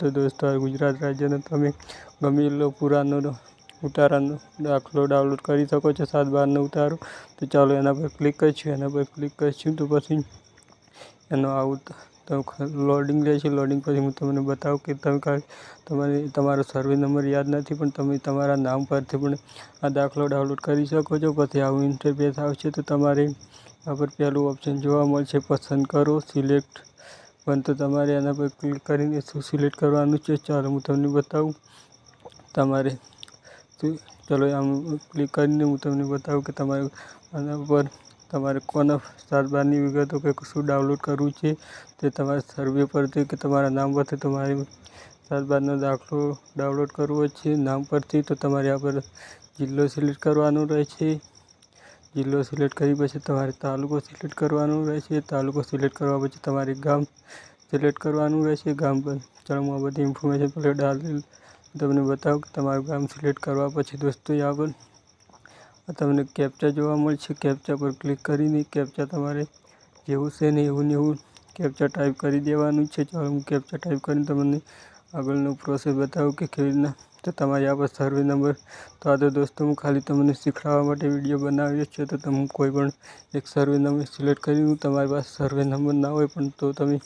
તો દોસ્તો ગુજરાત રાજ્યનો તમે ગમે એટલો પુરાનો ઉતારાનો દાખલો ડાઉનલોડ કરી શકો છો, સાત બારનો ઉતારો. તો ચાલો એના પર ક્લિક કરીશું, એના પર ક્લિક કરીશું, તો પછી એનો આવું તો લોડિંગ લે છે લોડિંગ પછી હું તમને બતાવું કે તમે તમારે, તમારો સર્વે નંબર યાદ નથી, પણ તમે તમારા નામ પરથી પણ આ દાખલો ડાઉનલોડ કરી શકો છો. પછી આવું ઇન્ટરફેસ આવશે, તો તમારે આ પર પહેલું ઓપ્શન જોવા મળશે. પસંદ કરો સિલેક્ટ પણ તો તમારે આના પર ક્લિક કરીને શું સિલેક્ટ કરવાનું છે, ચાલો હું તમને બતાવું. તમારે ચલો આમ ક્લિક કરીને હું તમને બતાવું કે તમારે આના પર તમારે કોના સાત બારની વિગતો કે શું ડાઉનલોડ કરવું છે, તે તમારા સર્વે પરથી કે તમારા નામ પરથી તમારે સાત બારનો દાખલો ડાઉનલોડ કરવો છે. નામ પરથી તો તમારે આ પર જિલ્લો સિલેક્ટ કરવાનો રહેશે. જિલ્લો સિલેક્ટ કરી પછી તમારે તાલુકો સિલેક્ટ કરવાનો રહેશે. તાલુકો સિલેક્ટ કરવા પછી તમારે ગામ સિલેક્ટ કરવાનું રહેશે. ગામ પર ચાલો હું આ બધી ઇન્ફોર્મેશન પહેલાં ડાલી તમને બતાવું કે તમારું ગામ સિલેક્ટ કરવા પછી દોસ્તો આ પર તમને કેપ્ચા જોવા મળશે. કેપ્ચા પર ક્લિક કરીને કેપ્ચા તમારે જેવું છે ને એવું ને એવું કેપ્ચા ટાઈપ કરી દેવાનું છે. ચાલો હું કેપ્ચા ટાઈપ કરીને તમને આગળનો પ્રોસેસ બતાવું કે કેવી રીતના? તો તમારી આ પર સર્વે નંબર તો આ તો દોસ્તો, હું ખાલી તમને શીખવાડવા માટે વીડિયો બનાવ્યો છે. તો તમે કોઈ પણ એક સર્વે નંબર સિલેક્ટ કરી તમારી પાસે સર્વે નંબર ના હોય પણ તો તમે